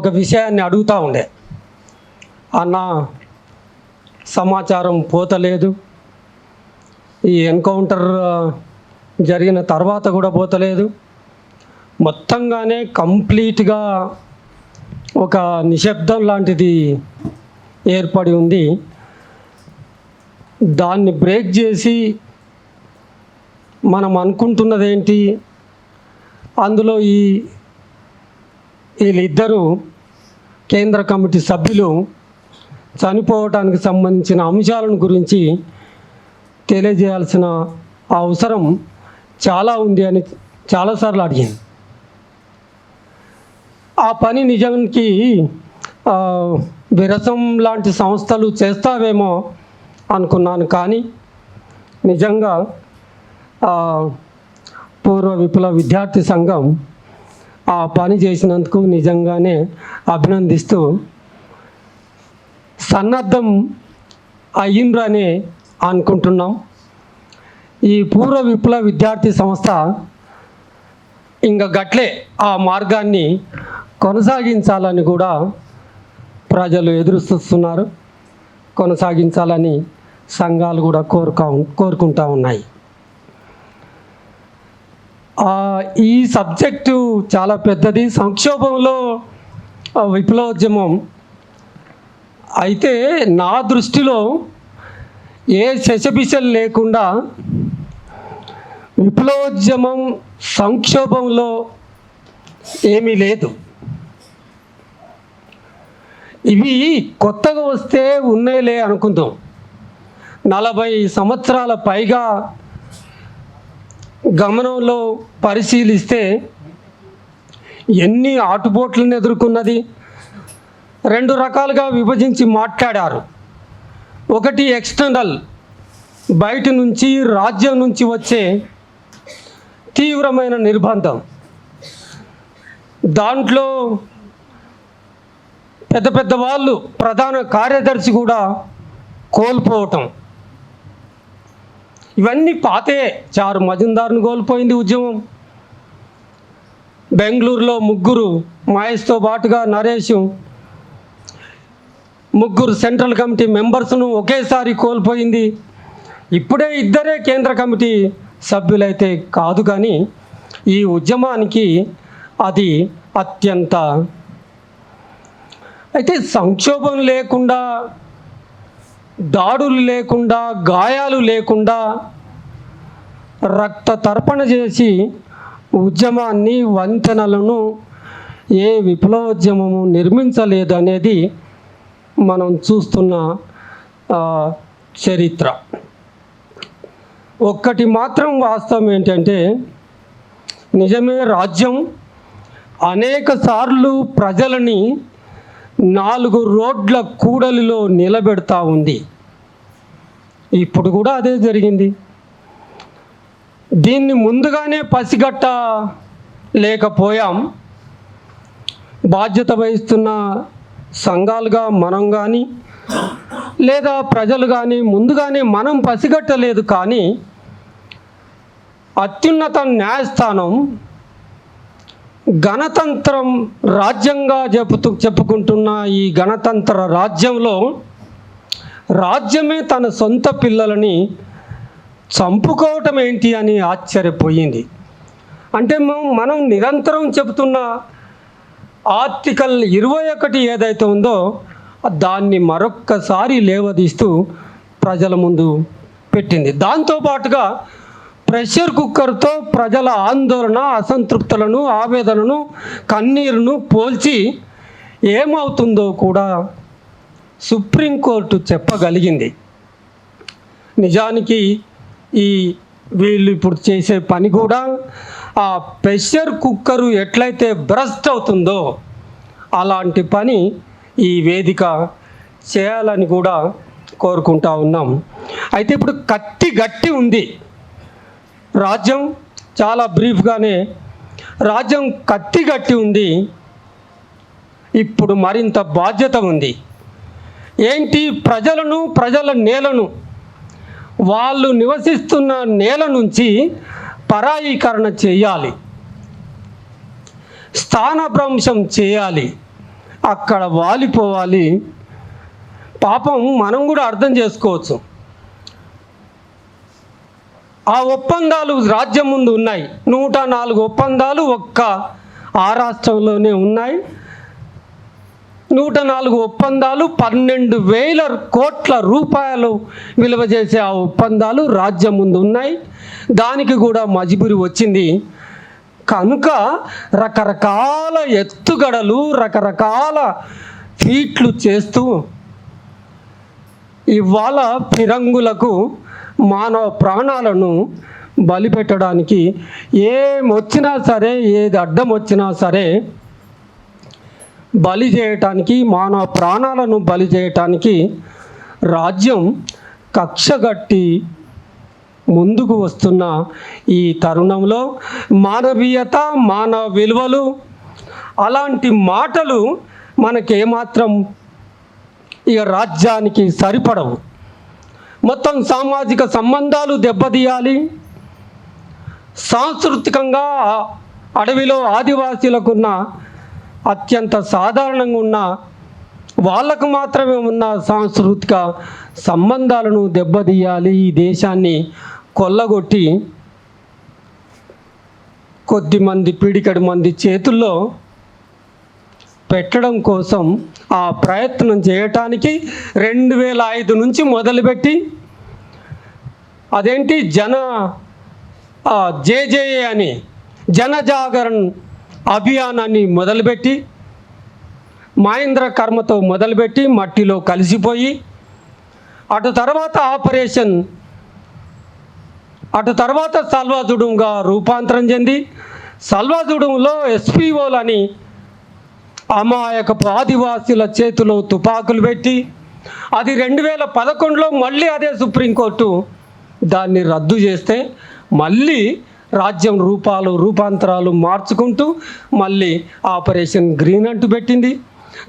ఒక విషయాన్ని అడుగుతూ ఉండే. అన్న సమాచారం పోతలేదు. ఈ ఎన్కౌంటర్ జరిగిన తర్వాత కూడా పోతలేదు. మొత్తంగానే కంప్లీట్గా ఒక నిశ్శబ్దం లాంటిది ఏర్పడి ఉంది. దాన్ని బ్రేక్ చేసి మనం అనుకుంటున్నదేంటి? అందులో ఈ వీళ్ళిద్దరూ కేంద్ర కమిటీ సభ్యులు చనిపోవటానికి సంబంధించిన అంశాలను గురించి తెలియజేయాల్సిన అవసరం చాలా ఉంది అని చాలాసార్లు అడిగింది ఆ పని నిజానికి విరసం లాంటి సంస్థలు చేస్తావేమో అనుకున్నాను కానీ నిజంగా పూర్వ విప్లవ విద్యార్థి సంఘం ఆ పని చేసినందుకు నిజంగానే అభినందిస్తూ సన్నద్ధం అయ్యిండ్రని అనుకుంటున్నాం. ఈ పూర్వ విప్లవ విద్యార్థి సంస్థ ఇంకా గట్లే ఆ మార్గాన్ని కొనసాగించాలని కూడా ప్రజలు ఎదురుస్తున్నారు కొనసాగించాలని సంఘాలు కూడా కోరుకా కోరుకుంటా ఉన్నాయి. ఈ సబ్జెక్టు చాలా పెద్దది. సంక్షోభంలో ఆ, విప్లవోద్యమం. అయితే నా దృష్టిలో ఏ శశబిశలు లేకుండా విప్లవోద్యమం సంక్షోభంలో ఏమీ లేదు. ఇవి కొత్తగా వస్తే ఉన్నాయిలే అనుకుందాం. నలభై సంవత్సరాల పైగా గమనంలో పరిశీలిస్తే ఎన్ని ఆటుపోట్లను ఎదుర్కొన్నది? రెండు రకాలుగా విభజించి మాట్లాడారు. ఒకటి ఎక్స్టర్నల్ బయట నుంచి రాజ్యం నుంచి వచ్చే తీవ్రమైన నిర్బంధం. దాంట్లో పెద్ద పెద్ద వాళ్ళు ప్రధాన కార్యదర్శి కూడా కోల్పోవటం. ఇవన్నీ పాతే. చారు మజుందార్ను కోల్పోయింది ఉద్యమం. బెంగళూరులో ముగ్గురు మహేష్తో పాటుగా నరేష్. ముగ్గురు సెంట్రల్ కమిటీ మెంబర్స్ను ఒకేసారి కోల్పోయింది. ఇప్పుడే ఇద్దరే కేంద్ర కమిటీ సభ్యులైతే కాదు కానీ ఈ ఉద్యమానికి అది అత్యంత. అయితే సంక్షోభం లేకుండా దాడులు లేకుండా గాయాలు లేకుండా రక్త తర్పణ చేసి ఉద్యమాన్ని వంతెనలను ఏ విప్లవోద్యమము నిర్మించలేదు అనేది మనం చూస్తున్న చరిత్ర. ఒక్కటి మాత్రం వాస్తవం ఏంటంటే నిజమే రాజ్యం అనేక సార్లు ప్రజలని నాలుగు రోడ్ల కూడలిలో నిలబెడతా ఉంది. ఇప్పుడు కూడా అదే జరిగింది. దీన్ని ముందుగానే పసిగట్ట లేకపోయాం. బాధ్యత వహిస్తున్న సంఘాలుగా మనం కానీ లేదా ప్రజలు కానీ ముందుగానే మనం పసిగట్టలేదు కానీ అత్యున్నత న్యాయస్థానం గణతంత్రం రాజ్యంగా చెబుతూ చెప్పుకుంటున్న ఈ గణతంత్ర రాజ్యంలో రాజ్యమే తన సొంత పిల్లలని చంపుకోవటం ఏంటి అని ఆశ్చర్యపోయింది. అంటే మనం- మనం నిరంతరం చెబుతున్న ఆర్టికల్ ఇరవై ఒకటి ఏదైతే ఉందో దాన్ని మరొక్కసారి లేవదీస్తూ ప్రజల ముందు పెట్టింది. దాంతోపాటుగా ప్రెషర్ కుక్కర్తో ప్రజల ఆందోళన అసంతృప్తులను ఆవేదనను కన్నీరును పోల్చి ఏమవుతుందో కూడా సుప్రీంకోర్టు చెప్పగలిగింది. నిజానికి ఈ వీళ్ళు ఇప్పుడు చేసే పని కూడా ఆ ప్రెషర్ కుక్కరు ఎట్లయితే బ్రస్ట్ అవుతుందో అలాంటి పని ఈ వేదిక చేయాలని కూడా కోరుకుంటా ఉన్నాం. అయితే ఇప్పుడు కత్తి గట్టి ఉంది. రాజ్యం చాలా బ్రీఫ్గానే రాజ్యం కత్తి గట్టి ఉంది. ఇప్పుడు మరింత బాధ్యత ఉంది. ఏంటి ప్రజలను ప్రజల నేలను? వాళ్ళు నివసిస్తున్న నేల నుంచి పరాయీకరణ చేయాలి. స్థానభ్రంశం చేయాలి. అక్కడ వాలిపోవాలి. పాపం మనం కూడా అర్థం చేసుకోవచ్చు. ఆ ఒప్పందాలు రాజ్యం ముందు ఉన్నాయి. నూట నాలుగు ఒప్పందాలు ఒక్క ఆ రాష్ట్రంలోనే ఉన్నాయి. నూట నాలుగు ఒప్పందాలు పన్నెండు వేల కోట్ల రూపాయలు విలువ చేసే ఆ ఒప్పందాలు రాజ్యం ముందు ఉన్నాయి. దానికి కూడా మజిబురి వచ్చింది. కనుక రకరకాల ఎత్తుగడలు రకరకాల ఫీట్లు చేస్తూ ఇవాళ ఫిరంగులకు మానవ ప్రాణాలను బలిపెట్టడానికి ఏమొచ్చినా సరే ఏది అడ్డం వచ్చినా సరే బలి చేయటానికి మానవ ప్రాణాలను బలి చేయటానికి రాజ్యం కక్షగట్టి ముందుకు వస్తున్న ఈ తరుణంలో మానవీయత మానవ విలువలు అలాంటి మాటలు మనకేమాత్రం ఇక రాజ్యానికి సరిపడవు. మొత్తం సామాజిక సంబంధాలు దెబ్బతీయాలి. సాంస్కృతికంగా అడవిలో అడవిలో ఆదివాసీలకున్న అత్యంత సాధారణంగా ఉన్న వాళ్ళకు మాత్రమే ఉన్న సాంస్కృతిక సంబంధాలను దెబ్బతీయాలి. ఈ దేశాన్ని కొల్లగొట్టి కొద్దిమంది పీడికడి మంది చేతుల్లో పెట్టడం కోసం ఆ ప్రయత్నం చేయటానికి రెండు వేల ఐదు నుంచి మొదలుపెట్టి అదేంటి జన జేజేఏ అని జనజాగరణ్ అభియానాన్ని మొదలుపెట్టి మహేంద్ర కర్మతో మొదలుపెట్టి మట్టిలో కలిసిపోయి అటు తర్వాత ఆపరేషన్ అటు తర్వాత సల్వాజుడుంగా రూపాంతరం చెంది సల్వాజుడంలో ఎస్పీఓలని అమాయకపు ఆదివాసీల చేతిలో తుపాకులు పెట్టి అది రెండు వేల పదకొండులో మళ్ళీ అదే సుప్రీంకోర్టు దాన్ని రద్దు చేస్తే మళ్ళీ రాజ్యం రూపాలు రూపాంతరాలు మార్చుకుంటూ మళ్ళీ ఆపరేషన్ గ్రీన్ అంటూ పెట్టింది.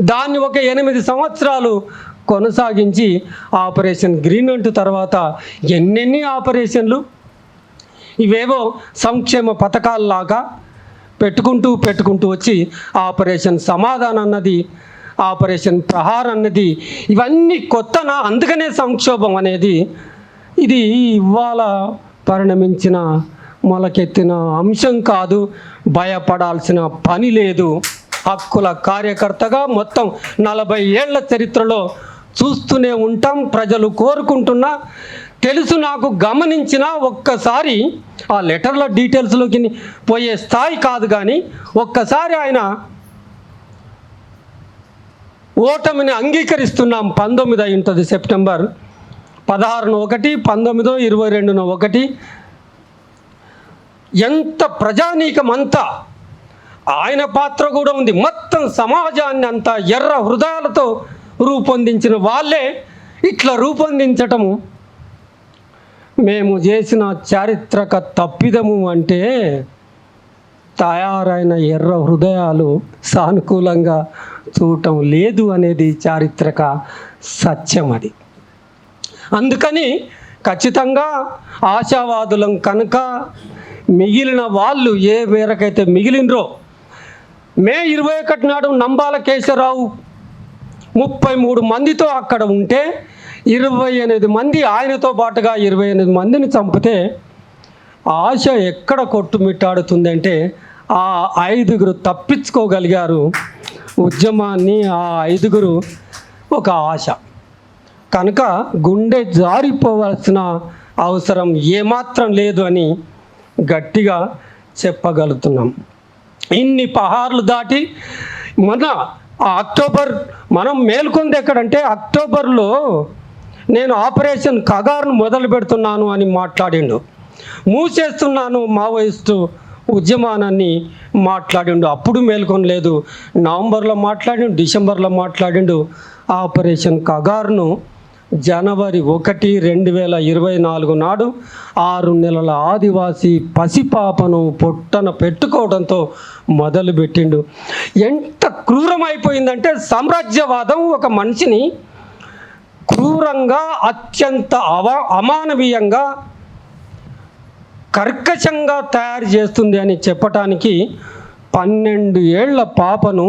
దాన్ని ఒక ఎనిమిది సంవత్సరాలు కొనసాగించి ఆపరేషన్ గ్రీన్ అంటూ తర్వాత ఎన్నెన్ని ఆపరేషన్లు? ఇవేవో సంక్షేమ పథకాల్లాగా పెట్టుకుంటూ పెట్టుకుంటూ వచ్చి ఆపరేషన్ సమాధానం అన్నది ఆపరేషన్ ప్రహార్ అన్నది ఇవన్నీ కొత్తన అందుకనే సంక్షోభం అనేది ఇది ఇవాళ పరిణమించిన మొలకెత్తిన అంశం కాదు. భయపడాల్సిన పని లేదు. హక్కుల కార్యకర్తగా మొత్తం నలభై ఏళ్ళ చరిత్రలో చూస్తూనే ఉంటాం. ప్రజలు కోరుకుంటున్నా తెలుసు నాకు గమనించిన ఒక్కసారి ఆ లెటర్ల డీటెయిల్స్లోకి పోయే స్థాయి కాదు కానీ ఒక్కసారి ఆయన ఓటమిని అంగీకరిస్తున్నాం పంతొమ్మిది అయి ఉంటుంది సెప్టెంబర్ పదహారున ఒకటి పంతొమ్మిదో ఇరవై రెండున ఒకటి. ఎంత ప్రజానీకం అంతా ఆయన పాత్ర కూడా ఉంది. మొత్తం సమాజాన్ని అంతా ఎర్ర హృదయాలతో రూపొందించిన వాళ్ళే ఇట్లా రూపొందించటము మేము చేసిన చారిత్రక తప్పిదము అంటే తయారైన ఎర్ర హృదయాలు సానుకూలంగా చూడటం లేదు అనేది చారిత్రక సత్యం అది. అందుకని ఖచ్చితంగా ఆశావాదులం కనుక మిగిలిన వాళ్ళు ఏ మేరకైతే మిగిలినరో మే ఇరవై ఒకటి నాడు నంబాల కేశవరావు ముప్పై మూడు మందితో అక్కడ ఉంటే ఇరవై ఎనిమిది మంది ఆయనతో పాటుగా ఇరవై ఎనిమిది మందిని చంపితే ఆశ ఎక్కడ కొట్టుమిట్టాడుతుందంటే ఆ ఐదుగురు తప్పించుకోగలిగారు ఉద్యమాన్ని ఆ ఐదుగురు ఒక ఆశ. కనుక గుండె జారిపోవలసిన అవసరం ఏమాత్రం లేదు అని గట్టిగా చెప్పగలుగుతున్నాం. ఇన్ని పహార్లు దాటి మన ఆ అక్టోబర్ మనం మేల్కొంది ఎక్కడంటే అక్టోబర్లో నేను ఆపరేషన్ కగారును మొదలు పెడుతున్నాను అని మాట్లాడిండు. మూసేస్తున్నాను మావోయిస్టు ఉద్యమానాన్ని మాట్లాడిండు. అప్పుడు మేల్కొనలేదు. నవంబర్లో మాట్లాడిండు డిసెంబర్లో మాట్లాడిండు. ఆపరేషన్ కగారును జనవరి ఒకటి రెండు వేల ఇరవై నాలుగు నాడు ఆరు నెలల ఆదివాసీ పసిపాపను పొట్టన పెట్టుకోవడంతో మొదలుపెట్టిండు. ఎంత క్రూరమైపోయిందంటే సామ్రాజ్యవాదం ఒక మనిషిని క్రూరంగా అత్యంత అవా అమానవీయంగా కర్కశంగా తయారు చేస్తుంది అని చెప్పటానికి పన్నెండు ఏళ్ళ పాపను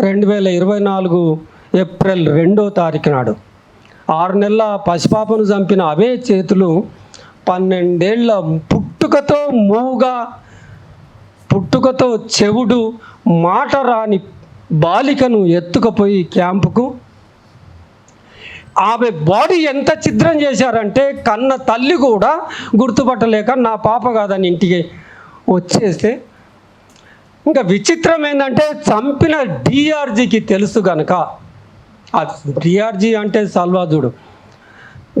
రెండు వేల ఇరవై నాలుగు ఏప్రిల్ రెండో తారీఖు నాడు ఆరు నెలల పసిపాపను చంపిన అవే చేతులు పన్నెండేళ్ళ పుట్టుకతో మూగా పుట్టుకతో చెవుడు మాట రాని బాలికను ఎత్తుకుపోయి క్యాంపుకు ఆమె బాడీ ఎంత ఛిద్రం చేశారంటే కన్న తల్లి కూడా గుర్తుపట్టలేక నా పాప కాదని ఇంటికి వచ్చేస్తే ఇంకా విచిత్రం ఏంటంటే చంపిన డిఆర్జీకి తెలుసు కనుక డిఆర్జీ అంటే సల్వాజుడు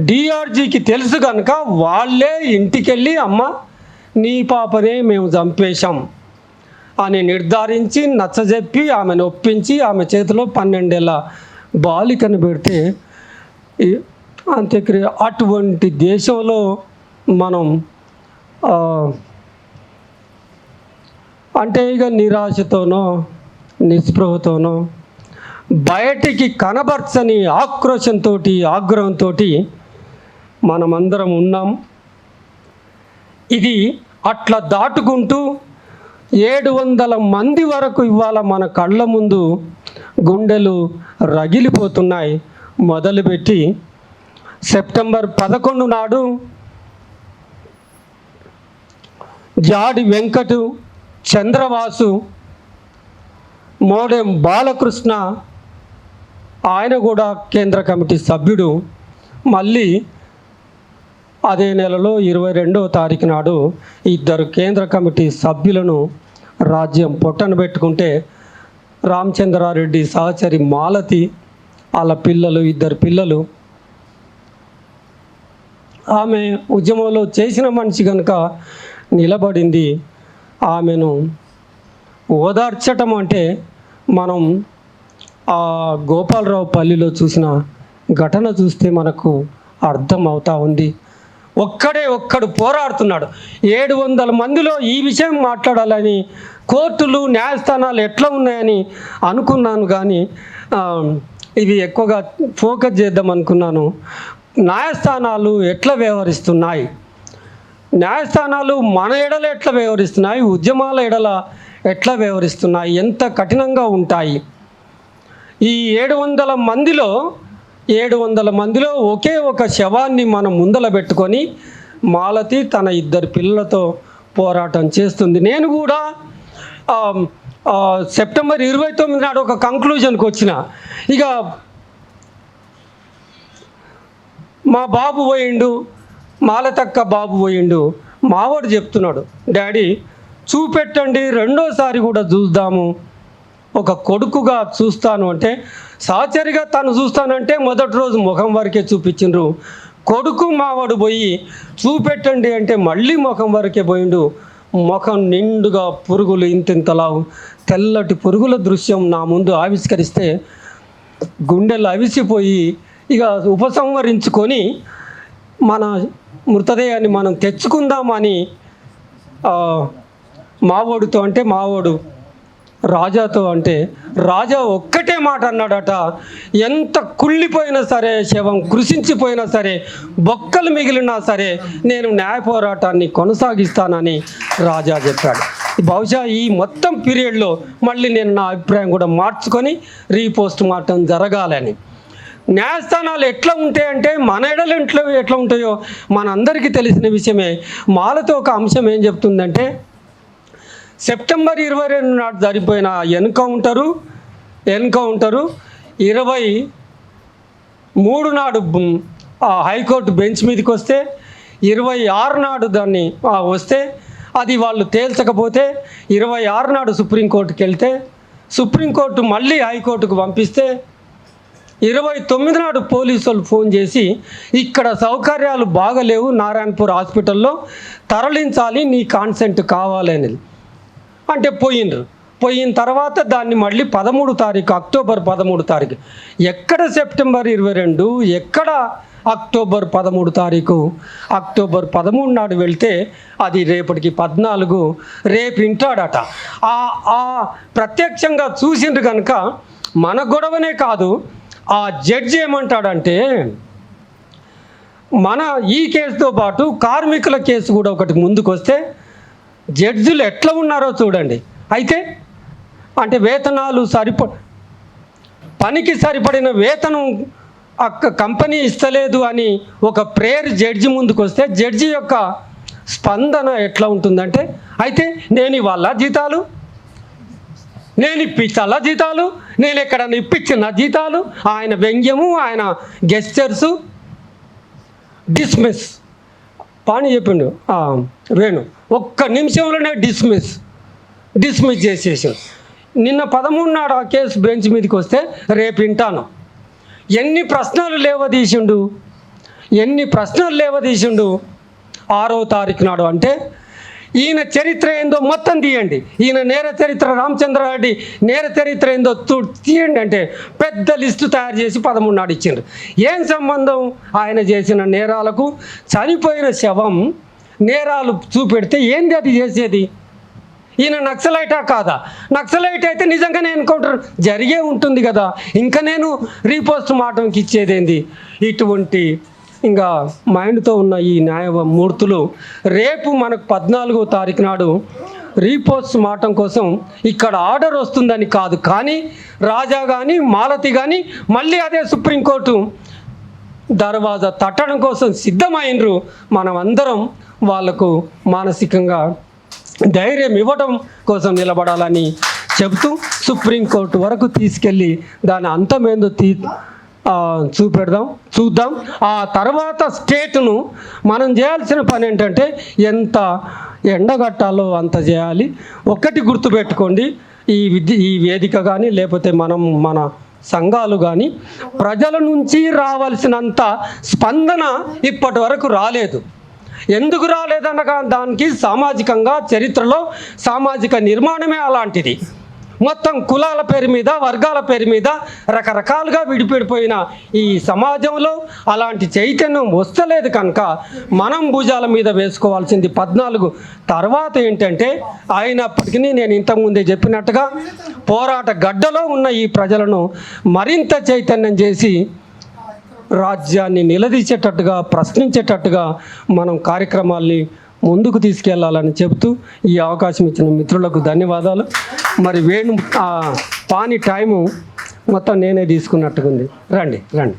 డిఆర్జీకి తెలుసు కనుక వాళ్ళే ఇంటికెళ్ళి అమ్మ నీ పాపనే మేము చంపేశాం అని నిర్ధారించి నచ్చజెప్పి ఆమెను ఒప్పించి ఆమె చేతిలో పన్నెండేళ్ళ బాలికను పెడితే అంత్యక్రియ అటువంటి దేశంలో మనం అంటే ఇక నిరాశతోనో నిస్పృహతోనో బయటికి కనబర్చని ఆక్రోశంతో ఆగ్రహంతో మనమందరం ఉన్నాం. ఇది అట్లా దాటుకుంటూ ఏడు వందల మంది వరకు ఇవాళ మన కళ్ళ ముందు గుండెలు రగిలిపోతున్నాయి. మొదలుపెట్టి సెప్టెంబర్ పదకొండు నాడు జాడి వెంకటు చంద్రవాసు మోడెం బాలకృష్ణ ఆయన కూడా కేంద్ర కమిటీ సభ్యుడు. మళ్ళీ అదే నెలలో ఇరవై రెండవ తారీఖు నాడు ఇద్దరు కేంద్ర కమిటీ సభ్యులను రాజ్యం పొట్టను పెట్టుకుంటే రామచంద్రారెడ్డి సహచరి మాలతి వాళ్ళ పిల్లలు ఇద్దరు పిల్లలు. ఆమె ఉద్యమంలో చేసిన మనిషి కనుక నిలబడింది ఆమెను ఓదార్చటం అంటే మనం ఆ గోపాలరావు పల్లిలో చూసిన ఘటన చూస్తే మనకు అర్థం అవుతా ఉంది. ఒక్కడే ఒక్కడు పోరాడుతున్నాడు. ఏడు వందల మందిలో ఈ విషయం మాట్లాడాలని కోర్టులు న్యాయస్థానాలు ఎట్లా ఉన్నాయని అనుకున్నాను కానీ ఇవి ఎక్కువగా ఫోకస్ చేద్దాం అనుకున్నాను. న్యాయస్థానాలు ఎట్లా వ్యవహరిస్తున్నాయి? న్యాయస్థానాలు మన ఎడల ఎట్లా వ్యవహరిస్తున్నాయి? ఉద్యమాల ఎడల ఎట్లా వ్యవహరిస్తున్నాయి? ఎంత కఠినంగా ఉంటాయి? ఈ ఏడు వందల మందిలో ఏడు వందల మందిలో ఒకే ఒక శవాన్ని మనం ముందల పెట్టుకొని మాలతి తన ఇద్దరు పిల్లలతో పోరాటం చేస్తుంది. నేను కూడా సెప్టెంబర్ ఇరవై తొమ్మిది నాడు ఒక కంక్లూజన్కి వచ్చిన. ఇక మా బాబు పోయిండు మాలతక్క బాబు పోయిండు మావాడు చెప్తున్నాడు డాడీ చూపెట్టండి రెండోసారి కూడా చూద్దాము. ఒక కొడుకుగా చూస్తాను అంటే సహచరిగా తను చూస్తానంటే మొదటి రోజు ముఖం వరకే చూపించిండ్రు. కొడుకు మావాడు పోయి చూపెట్టండి అంటే మళ్ళీ ముఖం వరకే పోయిండు. ముఖం నిండుగా పురుగులు ఇంతింతలా తెల్లటి పురుగుల దృశ్యం నా ముందు ఆవిష్కరిస్తే గుండెలు అవిసిపోయి ఇక ఉపసంహరించుకొని మన మృతదేహాన్ని మనం తెచ్చుకుందామని మావోడితో అంటే మావోడు రాజాతో అంటే రాజా ఒక్కటే మాట అన్నాడట ఎంత కుళ్ళిపోయినా సరే శవం కృషించిపోయినా సరే బొక్కలు మిగిలినా సరే నేను న్యాయ పోరాటాన్ని కొనసాగిస్తానని రాజా చెప్పాడు. బహుశా ఈ మొత్తం పీరియడ్లో మళ్ళీ నేను నా అభిప్రాయం కూడా మార్చుకొని రీపోస్ట్ మార్టం జరగాలని. న్యాయస్థానాలు ఎట్లా ఉంటాయంటే మన ఎడలు ఎట్లా ఎట్లా ఉంటాయో మనందరికీ తెలిసిన విషయమే. మాలతో ఒక అంశం ఏం చెప్తుందంటే సెప్టెంబర్ ఇరవై రెండు నాడు జరిపోయిన ఎన్కౌంటరు ఎన్కౌంటరు ఇరవై మూడు నాడు హైకోర్టు బెంచ్ మీదకి వస్తే ఇరవై ఆరు నాడు దాన్ని వస్తే అది వాళ్ళు తేల్చకపోతే ఇరవై ఆరు నాడు సుప్రీంకోర్టుకి వెళ్తే సుప్రీంకోర్టు మళ్ళీ హైకోర్టుకు పంపిస్తే ఇరవై తొమ్మిది నాడు పోలీసులు ఫోన్ చేసి ఇక్కడ సౌకర్యాలు బాగలేవు నారాయణపూర్ హాస్పిటల్లో తరలించాలి నీ కాన్సెంట్ కావాలనేది. అంటే పోయిండ్రు పోయిన తర్వాత దాన్ని మళ్ళీ పదమూడు తారీఖు అక్టోబర్ పదమూడు తారీఖు. ఎక్కడ సెప్టెంబర్ ఇరవై రెండు ఎక్కడ అక్టోబర్ పదమూడు తారీఖు? అక్టోబర్ పదమూడు నాడు వెళ్తే అది రేపటికి పద్నాలుగు రేపు వింటాడట. ఆ ఆ ప్రత్యక్షంగా చూసిండ్రు కనుక మన గొడవనే కాదు ఆ జడ్జి ఏమంటాడంటే మన ఈ కేసుతో పాటు కార్మికుల కేసు కూడా ఒకటి ముందుకు వస్తే జడ్జిలు ఎట్లా ఉన్నారో చూడండి. అయితే అంటే వేతనాలు సరిపో పనికి సరిపడిన వేతనం అక్క కంపెనీ ఇస్తలేదు అని ఒక ప్రేయర్ జడ్జి ముందుకు వస్తే జడ్జి యొక్క స్పందన ఎట్లా ఉంటుందంటే అయితే నేను ఇవాళ జీతాలు నేను ఇప్పించాల జీతాలు నేను ఎక్కడ ఇప్పించిన జీతాలు ఆయన వ్యంగ్యము ఆయన గెస్చర్సు డిస్మిస్. పాణి చెప్పిండు వేణు ఒక్క నిమిషంలోనే డిస్మిస్ డిస్మిస్ చేసేసాడు. నిన్న పదమూడు నాడు ఆ కేసు బెంచ్ మీదకి వస్తే రేపు వింటాను. ఎన్ని ప్రశ్నలు లేవదీసిండు? ఎన్ని ప్రశ్నలు లేవదీసిండు? ఆరో తారీఖు నాడు అంటే ఈయన చరిత్ర ఏందో మొత్తం తీయండి. ఈయన నేర చరిత్ర రామచంద్రారెడ్డి నేర చరిత్ర ఏందో తీయండి అంటే పెద్ద లిస్టు తయారు చేసి పదమూడు నాడు ఇచ్చిండ్రు. ఏం సంబంధం? ఆయన చేసిన నేరాలకు చనిపోయిన శవం నేరాలు చూపెడితే ఏంది అది చేసేది? ఈయన నక్సలైటా కాదా? నక్సలైట్ అయితే నిజంగానే ఎన్కౌంటర్ జరిగే ఉంటుంది కదా. ఇంకా నేను రీపోస్ట్ మాటంకి ఇచ్చేదేంది? ఇటువంటి ఇంకా మైండ్తో ఉన్న ఈ న్యాయమూర్తులు రేపు మనకు పద్నాలుగో తారీఖు నాడు రీపోస్ట్ మాటం కోసం ఇక్కడ ఆర్డర్ వస్తుందని కాదు కానీ రాజా కానీ మాలతి కానీ మళ్ళీ అదే సుప్రీంకోర్టు దర్వాజా తట్టడం కోసం సిద్ధమైనరు మనం అందరం వాళ్ళకు మానసికంగా ధైర్యం ఇవ్వడం కోసం నిలబడాలని చెబుతూ సుప్రీంకోర్టు వరకు తీసుకెళ్ళి దాని అంతమేందో తీ చూపెడదాం. చూద్దాం. ఆ తర్వాత స్టేట్ను మనం చేయాల్సిన పని ఏంటంటే ఎంత ఎండగట్టాలో అంత చేయాలి. ఒక్కటి గుర్తుపెట్టుకోండి ఈ విద్య ఈ వేదిక కానీ లేకపోతే మనం మన సంఘాలు కానీ ప్రజల నుంచి రావాల్సినంత స్పందన ఇప్పటి వరకు రాలేదు. ఎందుకు రాలేదనగా దానికి సామాజికంగా చరిత్రలో సామాజిక నిర్మాణమే అలాంటిది. మొత్తం కులాల పేరు మీద వర్గాల పేరు మీద రకరకాలుగా విడిపడిపోయిన ఈ సమాజంలో అలాంటి చైతన్యం వస్తలేదు కనుక మనం భుజాల మీద వేసుకోవాల్సింది పద్నాలుగు. తర్వాత ఏంటంటే అయినప్పటికీ నేను ఇంతకుముందే చెప్పినట్టుగా పోరాట గడ్డలో ఉన్న ఈ ప్రజలను మరింత చైతన్యం చేసి రాజ్యాన్ని నిలదీసేటట్టుగా ప్రశ్నించేటట్టుగా మనం కార్యక్రమాల్ని ముందుకు తీసుకెళ్ళాలని చెబుతూ ఈ అవకాశం ఇచ్చిన మిత్రులకు ధన్యవాదాలు. మరి వేణు పాని టైము మొత్తం నేనే తీసుకున్నట్టుగా ఉంది రండి రండి.